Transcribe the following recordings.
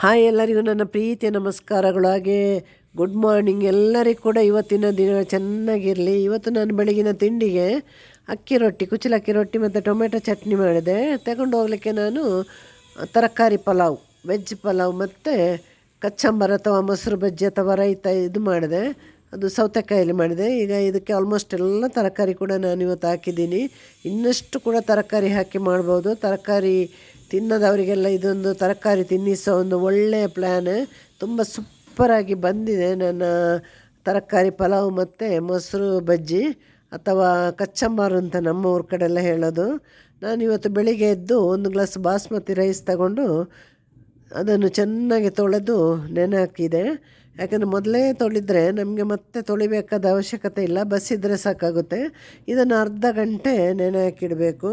Hi ಎಲ್ಲರಿಗೂ ನನ್ನ ಪ್ರೀತಿಯ ನಮಸ್ಕಾರಗಳು. ಹಾಗೆ ಗುಡ್ ಮಾರ್ನಿಂಗ್ ಎಲ್ಲರಿಗೂ ಕೂಡ ಇವತ್ತಿನ ದಿನ ಚೆನ್ನಾಗಿರಲಿ. ಇವತ್ತು ನಾನು ಬೆಳಗಿನ ತಿಂಡಿಗೆ ಅಕ್ಕಿ ರೊಟ್ಟಿ ಕುಚಲಕ್ಕಿ ರೊಟ್ಟಿ ಮತ್ತು ಟೊಮೆಟೊ ಚಟ್ನಿ ಮಾಡಿದೆ. ತಗೊಂಡು ಹೋಗ್ಲಿಕ್ಕೆ ನಾನು ತರಕಾರಿ ಪಲಾವ್ ವೆಜ್ ಪಲಾವ್ ಮತ್ತು ಕಚ್ಚಂಬರ್ ಅಥವಾ ಮೊಸರು ಬಜ್ಜಿ ಅಥವಾ ರೈತ ಇದು ಮಾಡಿದೆ. ಅದು ಸೌತೆಕಾಯಲ್ಲಿ ಮಾಡಿದೆ. ಈಗ ಇದಕ್ಕೆ ಆಲ್ಮೋಸ್ಟ್ ಎಲ್ಲ ತರಕಾರಿ ಕೂಡ ನಾನು ಇವತ್ತು ಹಾಕಿದ್ದೀನಿ. ಇನ್ನಷ್ಟು ಕೂಡ ತರಕಾರಿ ಹಾಕಿ ಮಾಡ್ಬೋದು. ತರಕಾರಿ ತಿನ್ನೋದವರಿಗೆಲ್ಲ ಇದೊಂದು ತರಕಾರಿ ತಿನ್ನಿಸೋ ಒಂದು ಒಳ್ಳೆಯ ಪ್ಲ್ಯಾನ್ ತುಂಬ ಸೂಪರಾಗಿ ಬಂದಿದೆ ನನ್ನ ತರಕಾರಿ, ಪಲಾವ್ ಮತ್ತು ಮೊಸರು ಬಜ್ಜಿ ಅಥವಾ ಕಚ್ಚಂಬಾರು ಅಂತ ನಮ್ಮ ಊರ ಕಡೆಲ್ಲ ಹೇಳೋದು. ನಾನು ಇವತ್ತು ಬೆಳಿಗ್ಗೆ ಎದ್ದು ಒಂದು ಗ್ಲಾಸ್ ಬಾಸ್ಮತಿ ರೈಸ್ ತಗೊಂಡು ಅದನ್ನು ಚೆನ್ನಾಗಿ ತೊಳೆದು ನೆನೆ ಹಾಕಿದೆ. ಯಾಕಂದರೆ ಮೊದಲೇ ತೊಳೆದ್ರೆ ನಮಗೆ ಮತ್ತೆ ತೊಳಿಬೇಕಾದ ಅವಶ್ಯಕತೆ ಇಲ್ಲ ಬಸ್ಸಿದ್ರೆ ಸಾಕಾಗುತ್ತೆ. ಇದನ್ನು ಅರ್ಧ ಗಂಟೆ ನೆನೆ ಹಾಕಿಡಬೇಕು.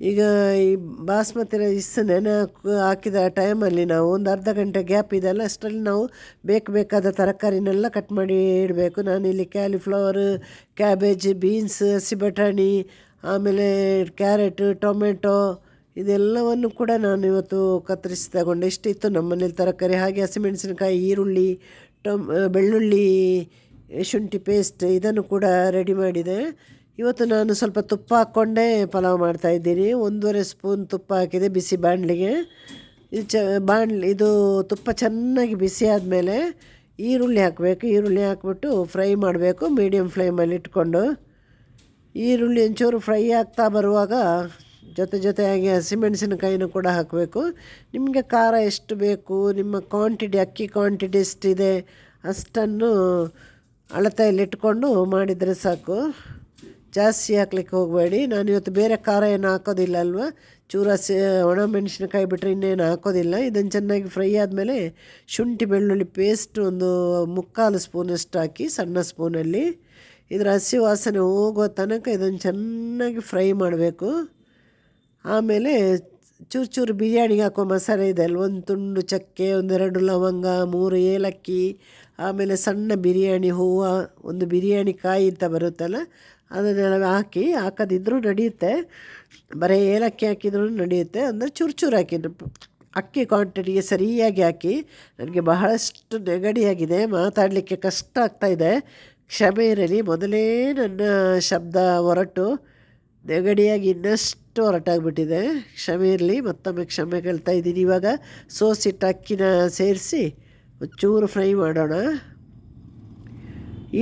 ಈಗ ಈ ಬಾಸ್ಮತಿ ರೈಸ್ ನೆನೆ ಹಾಕ್ ಹಾಕಿದ ಟೈಮಲ್ಲಿ ನಾವು ಒಂದು ಅರ್ಧ ಗಂಟೆ ಗ್ಯಾಪ್ ಇದೆಲ್ಲ ಅಷ್ಟರಲ್ಲಿ ನಾವು ಬೇಕು ಬೇಕಾದ ತರಕಾರಿನೆಲ್ಲ ಕಟ್ ಮಾಡಿ ಇಡಬೇಕು. ನಾನಿಲ್ಲಿ ಕ್ಯಾಲಿಫ್ಲವರ್ ಕ್ಯಾಬೇಜ್ ಬೀನ್ಸ್ ಹಸಿ ಬಟಾಣಿ, ಆಮೇಲೆ ಕ್ಯಾರೆಟ್ ಟೊಮೆಟೊ ಇದೆಲ್ಲವನ್ನು ಕೂಡ ನಾನು ಇವತ್ತು ಕತ್ತರಿಸಿ ತಗೊಂಡೆ. ಇಷ್ಟಿತ್ತು ನಮ್ಮ ಮನೇಲಿ ತರಕಾರಿ. ಹಾಗೆ ಹಸಿಮೆಣಸಿನಕಾಯಿ, ಈರುಳ್ಳಿ, ಟೊಮ್, ಬೆಳ್ಳುಳ್ಳಿ, ಶುಂಠಿ ಪೇಸ್ಟ್ ಇದನ್ನು ಕೂಡ ರೆಡಿ ಮಾಡಿದೆ. ಇವತ್ತು ನಾನು ಸ್ವಲ್ಪ ತುಪ್ಪ ಹಾಕ್ಕೊಂಡೇ ಪಲಾವ್ ಮಾಡ್ತಾಯಿದ್ದೀನಿ ಒಂದೂವರೆ ಸ್ಪೂನ್ ತುಪ್ಪ ಹಾಕಿದೆ ಬಿಸಿ ಬಾಣಲಿಗೆ. ಇದು ಚ, ಬಾಣಲಿ, ಇದು ತುಪ್ಪ ಚೆನ್ನಾಗಿ ಬಿಸಿ ಆದಮೇಲೆ ಈರುಳ್ಳಿ ಹಾಕಬೇಕು. ಈರುಳ್ಳಿ ಹಾಕ್ಬಿಟ್ಟು ಫ್ರೈ ಮಾಡಬೇಕು ಮೀಡಿಯಮ್ ಫ್ಲೇಮಲ್ಲಿ ಇಟ್ಕೊಂಡು. ಈರುಳ್ಳಿ ಒಂಚೂರು ಫ್ರೈ ಆಗ್ತಾ ಬರುವಾಗ ಜೊತೆ ಜೊತೆಯಾಗಿ ಹಸಿಮೆಣಸಿನಕಾಯಿನೂ ಕೂಡ ಹಾಕಬೇಕು. ನಿಮಗೆ ಖಾರ ಎಷ್ಟು ಬೇಕು, ನಿಮ್ಮ ಕ್ವಾಂಟಿಟಿ, ಅಕ್ಕಿ ಕ್ವಾಂಟಿಟಿ ಎಷ್ಟಿದೆ ಅಷ್ಟನ್ನು ಅಳತೆಯಲ್ಲಿ ಇಟ್ಕೊಂಡು ಮಾಡಿದರೆ ಸಾಕು. ಜಾಸ್ತಿ ಹಾಕ್ಲಿಕ್ಕೆ ಹೋಗಬೇಡಿ. ನಾನು ಇವತ್ತು ಬೇರೆ ಖಾರ ಏನು ಹಾಕೋದಿಲ್ಲ ಅಲ್ವಾ ಚೂರ ಒಣ ಮೆಣಸಿನಕಾಯಿ ಬಿಟ್ಟರೆ ಇನ್ನೇನು ಹಾಕೋದಿಲ್ಲ. ಇದನ್ನು ಚೆನ್ನಾಗಿ ಫ್ರೈ ಆದಮೇಲೆ ಶುಂಠಿ ಬೆಳ್ಳುಳ್ಳಿ ಪೇಸ್ಟ್ ಒಂದು ಮುಕ್ಕಾಲು ಸ್ಪೂನಷ್ಟು ಹಾಕಿ ಸಣ್ಣ ಸ್ಪೂನಲ್ಲಿ. ಇದರ ಹಸಿ ವಾಸನೆ ಹೋಗೋ ತನಕ ಇದನ್ನು ಚೆನ್ನಾಗಿ ಫ್ರೈ ಮಾಡಬೇಕು. ಆಮೇಲೆ ಚೂರು ಚೂರು ಬಿರಿಯಾನಿಗೆ ಹಾಕೋ ಮಸಾಲೆ ಇದೆ ಅಲ್ವ? ಒಂದು ತುಂಡು ಚಕ್ಕೆ ಒಂದೆರಡು ಲವಂಗ, ಮೂರು ಏಲಕ್ಕಿ, ಆಮೇಲೆ ಸಣ್ಣ ಬಿರಿಯಾನಿ, ಹೂವು, ಒಂದು ಬಿರಿಯಾನಿ ಕಾಯಿ ಅಂತ ಬರುತ್ತಲ್ಲ ಅದನ್ನೆಲ್ಲ ಹಾಕಿ ಹಾಕೋದಿದ್ದರೂ ನಡೆಯುತ್ತೆ. ಬರೀ ಏಲಕ್ಕಿ ಹಾಕಿದ್ರೂ ನಡೆಯುತ್ತೆ. ಅಂದರೆ ಚೂರು ಚೂರು ಹಾಕಿ, ಅಕ್ಕಿ ಕ್ವಾಂಟಿಟಿಗೆ ಸರಿಯಾಗಿ ಹಾಕಿ, ನನಗೆ ಬಹಳಷ್ಟು ನೆಗಡಿಯಾಗಿದೆ, ಮಾತಾಡಲಿಕ್ಕೆ ಕಷ್ಟ ಆಗ್ತಾಯಿದೆ ಕ್ಷಮೆ ಇರಲಿ, ಮೊದಲೇ ನನ್ನ ಶಬ್ದ ಹೊರಟು. ನೆಗಡಿಯಾಗಿ ಇನ್ನಷ್ಟು ಹೊರಟಾಗ್ಬಿಟ್ಟಿದೆ. ಕ್ಷಮೆ ಇರಲಿ, ಮತ್ತೊಮ್ಮೆ ಕ್ಷಮೆ ಕೇಳ್ತಾ ಇದ್ದೀನಿ. ಇವಾಗ ಸೋಸಿಟ್ಟು ಅಕ್ಕಿನ ಸೇರಿಸಿ ಒಂಚೂರು ಫ್ರೈ ಮಾಡೋಣ.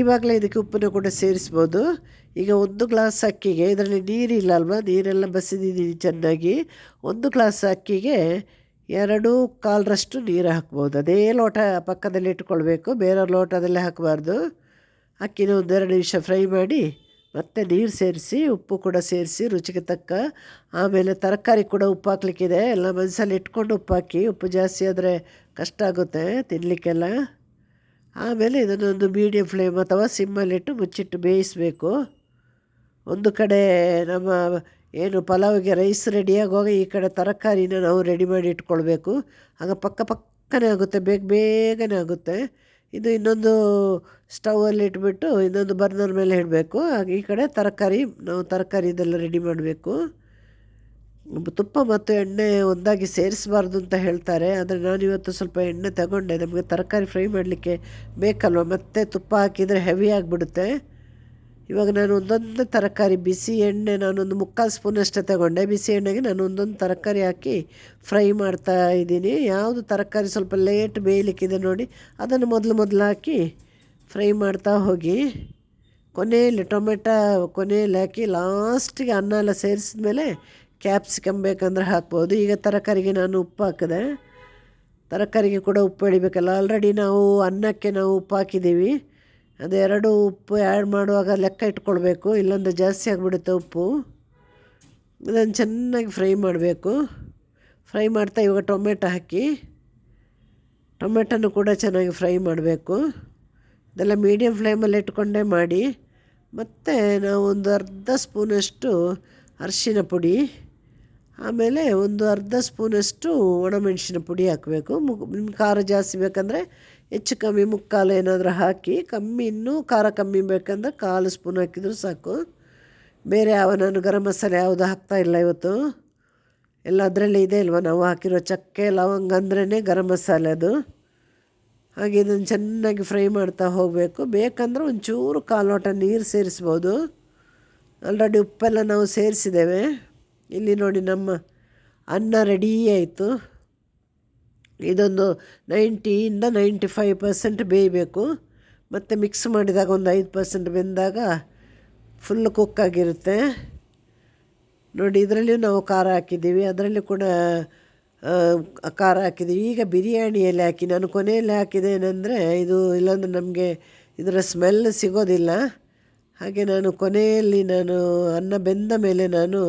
ಇವಾಗಲೇ ಇದಕ್ಕೆ ಉಪ್ಪನ್ನು ಕೂಡ ಸೇರಿಸ್ಬೋದು. ಈಗ ಒಂದು ಗ್ಲಾಸ್ ಅಕ್ಕಿಗೆ ಇದರಲ್ಲಿ ನೀರಿಲ್ಲ ಅಲ್ವಾ ನೀರೆಲ್ಲ ಬಸಿದಿದ್ದೀನಿ ಚೆನ್ನಾಗಿ. ಒಂದು ಗ್ಲಾಸ್ ಅಕ್ಕಿಗೆ ಎರಡು ಕಾಲರಷ್ಟು ನೀರು ಹಾಕ್ಬೋದು. ಅದೇ ಲೋಟ ಪಕ್ಕದಲ್ಲಿ ಇಟ್ಕೊಳ್ಬೇಕು ಬೇರೆ ಲೋಟದಲ್ಲೇ ಹಾಕಬಾರ್ದು. ಅಕ್ಕಿನ ಒಂದೆರಡು ನಿಮಿಷ ಫ್ರೈ ಮಾಡಿ ಮತ್ತು ನೀರು ಸೇರಿಸಿ, ಉಪ್ಪು ಕೂಡ ಸೇರಿಸಿ, ರುಚಿಗೆ ತಕ್ಕ. ಆಮೇಲೆ ತರಕಾರಿ ಕೂಡ ಉಪ್ಪು ಹಾಕ್ಲಿಕ್ಕಿದೆ. ಎಲ್ಲ ಮನಸ್ಸಲ್ಲಿ ಇಟ್ಕೊಂಡು ಉಪ್ಪು ಹಾಕಿ, ಉಪ್ಪು ಜಾಸ್ತಿ ಆದರೆ ಕಷ್ಟ ಆಗುತ್ತೆ ತಿನ್ನಲಿಕ್ಕೆಲ್ಲ ಆಮೇಲೆ ಇದನ್ನೊಂದು ಮೀಡಿಯಮ್ ಫ್ಲೇಮ್ ಅಥವಾ ಸಿಮ್ಮಲ್ಲಿಟ್ಟು ಮುಚ್ಚಿಟ್ಟು ಬೇಯಿಸಬೇಕು. ಒಂದು ಕಡೆ ನಮ್ಮ ಏನು ಪಲಾವ್ಗೆ ರೈಸ್ ರೆಡಿಯಾಗಿ ಹೋಗಿ ಈ ಕಡೆ ತರಕಾರಿನ ನಾವು ರೆಡಿ ಮಾಡಿ ಇಟ್ಕೊಳ್ಬೇಕು. ಆಗ ಪಕ್ಕ ಪಕ್ಕನೇ ಆಗುತ್ತೆ, ಬೇಗ ಬೇಗನೆ ಆಗುತ್ತೆ. ಇದು ಇನ್ನೊಂದು ಸ್ಟವಲ್ಲಿ ಇಟ್ಬಿಟ್ಟು ಇನ್ನೊಂದು ಬರ್ನರ್ ಮೇಲೆ ಇಡಬೇಕು. ಹಾಗೆ ಈ ಕಡೆ ತರಕಾರಿ ನಾವು ತರಕಾರಿ ಇದೆಲ್ಲ ರೆಡಿ ಮಾಡಬೇಕು. ತುಪ್ಪ ಮತ್ತು ಎಣ್ಣೆ ಒಂದಾಗಿ ಸೇರಿಸಬಾರ್ದು ಅಂತ ಹೇಳ್ತಾರೆ. ಆದರೆ ನಾನು ಇವತ್ತು ಸ್ವಲ್ಪ ಎಣ್ಣೆ ತಗೊಂಡೆ. ನಮಗೆ ತರಕಾರಿ ಫ್ರೈ ಮಾಡಲಿಕ್ಕೆ ಬೇಕಲ್ವ? ಮತ್ತು ತುಪ್ಪ ಹಾಕಿದರೆ ಹೆವಿ ಆಗಿಬಿಡುತ್ತೆ. ಇವಾಗ ನಾನು ಒಂದೊಂದು ತರಕಾರಿ, ಬಿಸಿ ಎಣ್ಣೆ ನಾನೊಂದು ಮುಕ್ಕಾಲು ಸ್ಪೂನಷ್ಟೇ ತಗೊಂಡೆ. ಬಿಸಿ ಎಣ್ಣೆಗೆ ನಾನು ಒಂದೊಂದು ತರಕಾರಿ ಹಾಕಿ ಫ್ರೈ ಮಾಡ್ತಾ ಇದ್ದೀನಿ. ಯಾವುದು ತರಕಾರಿ ಸ್ವಲ್ಪ ಲೇಟ್ ಬೇಯಲಿಕ್ಕಿದೆ ನೋಡಿ, ಅದನ್ನು ಮೊದಲು ಮೊದಲು ಹಾಕಿ ಫ್ರೈ ಮಾಡ್ತಾ ಹೋಗಿ, ಕೊನೆಯಲ್ಲಿ ಟೊಮೆಟೊ ಕೊನೆಯಲ್ಲಿ ಹಾಕಿ ಲಾಸ್ಟಿಗೆ ಅನ್ನ ಎಲ್ಲ ಸೇರಿಸಿದ ಮೇಲೆ ಕ್ಯಾಪ್ಸಿಕಮ್ ಬೇಕಂದ್ರೆ ಹಾಕ್ಬೋದು. ಈಗ ತರಕಾರಿಗೆ ನಾನು ಉಪ್ಪು ಹಾಕಿದೆ. ತರಕಾರಿಗೆ ಕೂಡ ಉಪ್ಪು ಹಿಡಿಬೇಕಲ್ಲ ಆಲ್ರೆಡಿ ನಾವು ಅನ್ನಕ್ಕೆ ನಾವು ಉಪ್ಪು ಹಾಕಿದ್ದೀವಿ. ಅದೆರಡು ಉಪ್ಪು ಆ್ಯಡ್ ಮಾಡುವಾಗ ಲೆಕ್ಕ ಇಟ್ಕೊಳ್ಬೇಕು ಇಲ್ಲಾಂದರೆ ಜಾಸ್ತಿ ಆಗಿಬಿಡುತ್ತೆ ಉಪ್ಪು. ಅದನ್ನು ಚೆನ್ನಾಗಿ ಫ್ರೈ ಮಾಡಬೇಕು. ಫ್ರೈ ಮಾಡ್ತಾ ಇವಾಗ ಟೊಮೆಟೊ ಹಾಕಿ, ಟೊಮೆಟೊನು ಕೂಡ ಚೆನ್ನಾಗಿ ಫ್ರೈ ಮಾಡಬೇಕು. ಇದೆಲ್ಲ ಮೀಡಿಯಮ್ ಫ್ಲೇಮಲ್ಲಿ ಇಟ್ಕೊಂಡೇ ಮಾಡಿ, ಮತ್ತು ನಾವು ಒಂದು ಅರ್ಧ ಸ್ಪೂನಷ್ಟು ಅರಿಶಿನ ಪುಡಿ. ಆಮೇಲೆ ಒಂದು ಅರ್ಧ ಸ್ಪೂನಷ್ಟು ಒಣಮೆಣಸಿನ ಪುಡಿ ಹಾಕಬೇಕು. ಮುಗ್, ನಿಮ್ಗೆ ಖಾರ ಜಾಸ್ತಿ ಬೇಕಂದರೆ ಹೆಚ್ಚು ಕಮ್ಮಿ ಮುಕ್ಕಾಲು ಏನಾದರೂ ಹಾಕಿ, ಕಮ್ಮಿ ಇನ್ನೂ ಖಾರ ಕಮ್ಮಿ ಬೇಕಂದ್ರೆ ಕಾಲು ಸ್ಪೂನ್ ಹಾಕಿದರೂ ಸಾಕು. ಬೇರೆ ಯಾವ, ನಾನು ಗರಂ ಮಸಾಲೆ ಯಾವುದು ಹಾಕ್ತಾಯಿಲ್ಲ ಇವತ್ತು. ಎಲ್ಲ ಅದರಲ್ಲಿ ಇದೆ ಅಲ್ವಾ, ನಾವು ಹಾಕಿರೋ ಚಕ್ಕೆ, ಲವಂಗ ಅಂದ್ರೇ ಗರಂ ಮಸಾಲೆ ಅದು. ಹಾಗೆ ಇದನ್ನು ಚೆನ್ನಾಗಿ ಫ್ರೈ ಮಾಡ್ತಾ ಹೋಗಬೇಕು. ಬೇಕಂದ್ರೆ ಒಂಚೂರು ಕಾಲೋಟ ನೀರು ಸೇರಿಸ್ಬೋದು. ಆಲ್ರೆಡಿ ಉಪ್ಪೆಲ್ಲ ನಾವು ಸೇರಿಸಿದ್ದೇವೆ. ಇಲ್ಲಿ ನೋಡಿ ನಮ್ಮ ಅನ್ನ ರೆಡಿ ಆಯಿತು. ಇದೊಂದು ನೈಂಟಿಯಿಂದ ನೈಂಟಿ ಫೈವ್ ಪರ್ಸೆಂಟ್ ಬೇಯಬೇಕು. ಮತ್ತು ಮಿಕ್ಸ್ ಮಾಡಿದಾಗ ಒಂದು ಐದು ಪರ್ಸೆಂಟ್ ಬೆಂದಾಗ ಫುಲ್ ಕುಕ್ ಆಗಿರುತ್ತೆ. ನೋಡಿ ಇದರಲ್ಲಿಯೂ ನಾವು ಖಾರ ಹಾಕಿದ್ದೀವಿ. ಅದರಲ್ಲಿ ಕೂಡ ಖಾರ ಹಾಕಿದ್ದೀವಿ. ಈಗ ಬಿರಿಯಾನಿಯಲ್ಲಿ ಹಾಕಿ, ನಾನು ಕೊನೆಯಲ್ಲಿ ಹಾಕಿದ್ದೇನೆಂದರೆ ಇದು ಇಲ್ಲಾಂದರೆ ನಮಗೆ ಇದರ ಸ್ಮೆಲ್ ಸಿಗೋದಿಲ್ಲ. ಹಾಗೆ ನಾನು ಕೊನೆಯಲ್ಲಿ ನಾನು ಅನ್ನ ಬೆಂದ ಮೇಲೆ ನಾನು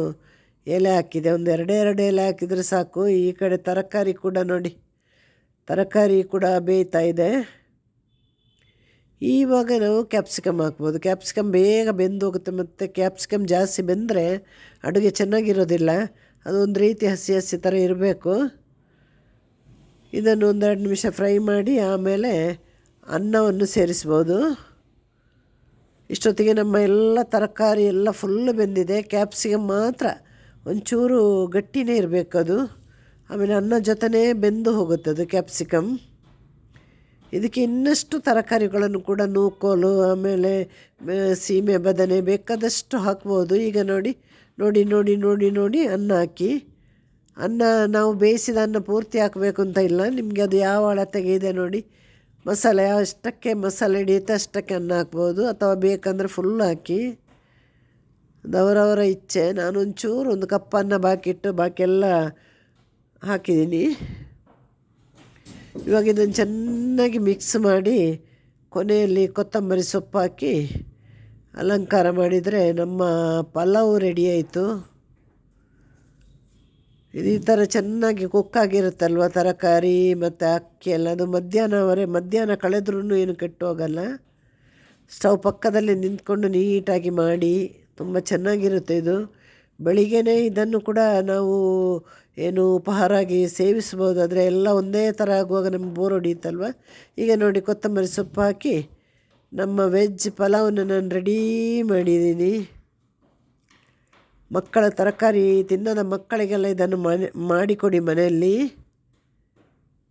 ಎಲೆ ಹಾಕಿದೆ. ಒಂದು ಎರಡೇ ಎರಡು ಎಲೆ ಹಾಕಿದರೆ ಸಾಕು. ಈ ಕಡೆ ತರಕಾರಿ ಕೂಡ ನೋಡಿ. ತರಕಾರಿ ಕೂಡ ಬೇಯ್ತಾ ಇದೆ. ಈವಾಗ ನಾವು ಕ್ಯಾಪ್ಸಿಕಮ್ ಹಾಕ್ಬೋದು. ಕ್ಯಾಪ್ಸಿಕಮ್ ಬೇಗ ಬೆಂದು ಹೋಗುತ್ತೆ ಮತ್ತು ಕ್ಯಾಪ್ಸಿಕಮ್ ಜಾಸ್ತಿ ಬೆಂದರೆ ಅಡುಗೆ ಚೆನ್ನಾಗಿರೋದಿಲ್ಲ. ಅದೊಂದು ರೀತಿ ಹಸಿ ಹಸಿ ಥರ ಇರಬೇಕು. ಇದನ್ನು ಒಂದೆರಡು ನಿಮಿಷ ಫ್ರೈ ಮಾಡಿ ಆಮೇಲೆ ಅನ್ನವನ್ನು ಸೇರಿಸ್ಬೋದು. ಇಷ್ಟೊತ್ತಿಗೆ ನಮ್ಮ ಎಲ್ಲ ತರಕಾರಿ ಎಲ್ಲ ಫುಲ್ಲು ಬೆಂದಿದೆ. ಕ್ಯಾಪ್ಸಿಕಮ್ ಮಾತ್ರ ಒಂಚೂರು ಗಟ್ಟಿನೇ ಇರಬೇಕು ಅದು ಆಮೇಲೆ ಅನ್ನ ಜೊತೆನೇ ಬೆಂದು ಹೋಗುತ್ತೆ ಅದು ಕ್ಯಾಪ್ಸಿಕಮ್. ಇದಕ್ಕೆ ಇನ್ನಷ್ಟು ತರಕಾರಿಗಳನ್ನು ಕೂಡ ನೂಕೋಲು, ಆಮೇಲೆ ಸೀಮೆ, ಬದನೆ ಬೇಕಾದಷ್ಟು ಹಾಕ್ಬೋದು. ಈಗ ನೋಡಿ ನೋಡಿ ನೋಡಿ ನೋಡಿ ನೋಡಿ ಅನ್ನ ಹಾಕಿ. ಅನ್ನ ನಾವು ಬೇಯಿಸಿದ ಅನ್ನ ಪೂರ್ತಿ ಹಾಕಬೇಕು ಅಂತ ಇಲ್ಲ. ನಿಮಗೆ ಅದು ಯಾವ ಅಳತೆಗೆ ಇದೆ ನೋಡಿ. ಮಸಾಲೆ, ಅಷ್ಟಕ್ಕೆ ಮಸಾಲೆ ಹಿಡಿಯುತ್ತೆ, ಅಷ್ಟಕ್ಕೆ ಅನ್ನ ಹಾಕ್ಬೋದು. ಅಥವಾ ಬೇಕಂದರೆ ಫುಲ್ ಹಾಕಿ. ಅವರವರ ಇಚ್ಛೆ ನಾನು ಒಂಚೂರು ಒಂದು ಕಪ್ಪನ್ನು ಬಾಕಿಟ್ಟು ಬಾಕಿಯೆಲ್ಲ ಹಾಕಿದ್ದೀನಿ. ಇವಾಗ ಇದನ್ನು ಚೆನ್ನಾಗಿ ಮಿಕ್ಸ್ ಮಾಡಿ ಕೊನೆಯಲ್ಲಿ ಕೊತ್ತಂಬರಿ ಸೊಪ್ಪು ಹಾಕಿ ಅಲಂಕಾರ ಮಾಡಿದರೆ ನಮ್ಮ ಪಲಾವು ರೆಡಿ ಆಯಿತು. ಇದು ಈ ಥರ ಚೆನ್ನಾಗಿ ಕುಕ್ಕಾಗಿರುತ್ತಲ್ವ ತರಕಾರಿ ಮತ್ತು ಅಕ್ಕಿ ಎಲ್ಲ? ಅದು ಮಧ್ಯಾಹ್ನವರೆ ಮಧ್ಯಾಹ್ನ ಕಳೆದ್ರೂ ಏನು ಕೆಟ್ಟು ಹೋಗಲ್ಲ. ಸ್ಟವ್ ಪಕ್ಕದಲ್ಲಿ ನಿಂತ್ಕೊಂಡು ನೀಟಾಗಿ ಮಾಡಿ ತುಂಬ ಚೆನ್ನಾಗಿರುತ್ತೆ ಇದು. ಬೆಳಿಗ್ಗೆಯೇ ಇದನ್ನು ಕೂಡ ನಾವು ಏನು ಉಪಹಾರಾಗಿ ಸೇವಿಸ್ಬೋದು ಆದರೆ ಎಲ್ಲ ಒಂದೇ ಥರ ಆಗುವಾಗ ನಮ್ಗೆ ಬೋರ್ ಹೊಡಿಯುತ್ತಲ್ವ? ಈಗ ನೋಡಿ ಕೊತ್ತಂಬರಿ ಸೊಪ್ಪು ಹಾಕಿ ನಮ್ಮ ವೆಜ್ ಪಲಾವನ್ನು ನಾನು ರೆಡಿ ಮಾಡಿದ್ದೀನಿ. ಮಕ್ಕಳ ತರಕಾರಿ ತಿನ್ನದ ಮಕ್ಕಳಿಗೆಲ್ಲ ಇದನ್ನು ಮನೆ, ಮಾಡಿಕೊಡಿ ಮನೆಯಲ್ಲಿ.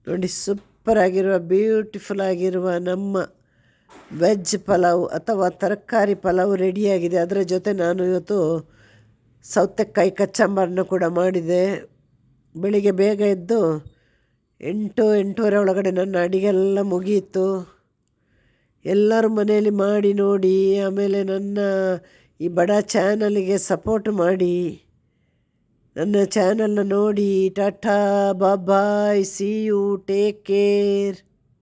ನೋಡಿ ಸೂಪರಾಗಿರುವ ಬ್ಯೂಟಿಫುಲ್ ಆಗಿರುವ ನಮ್ಮ ವೆಜ್ ಪಲಾವ್ ಅಥವಾ ತರಕಾರಿ ಪಲಾವ್ ರೆಡಿಯಾಗಿದೆ. ಅದರ ಜೊತೆ ನಾನು ಇವತ್ತು ಸೌತೆಕಾಯಿ ಕಚ್ಚಂಬರನ್ನ ಕೂಡ ಮಾಡಿದೆ. ಬೆಳಿಗ್ಗೆ ಬೇಗ ಎದ್ದು ಎಂಟು, ಎಂಟೂವರೆ ಒಳಗಡೆ ನನ್ನ ಅಡಿಗೆಲ್ಲ ಮುಗಿಯಿತು. ಎಲ್ಲರೂ ಮನೆಯಲ್ಲಿ ಮಾಡಿ, ನೋಡಿ, ಆಮೇಲೆ ನನ್ನ ಈ ಬಡ ಚಾನಲಿಗೆ ಸಪೋರ್ಟ್ ಮಾಡಿ, ನನ್ನ ಚಾನಲ್ನ ನೋಡಿ, tata bye bye see you, take care.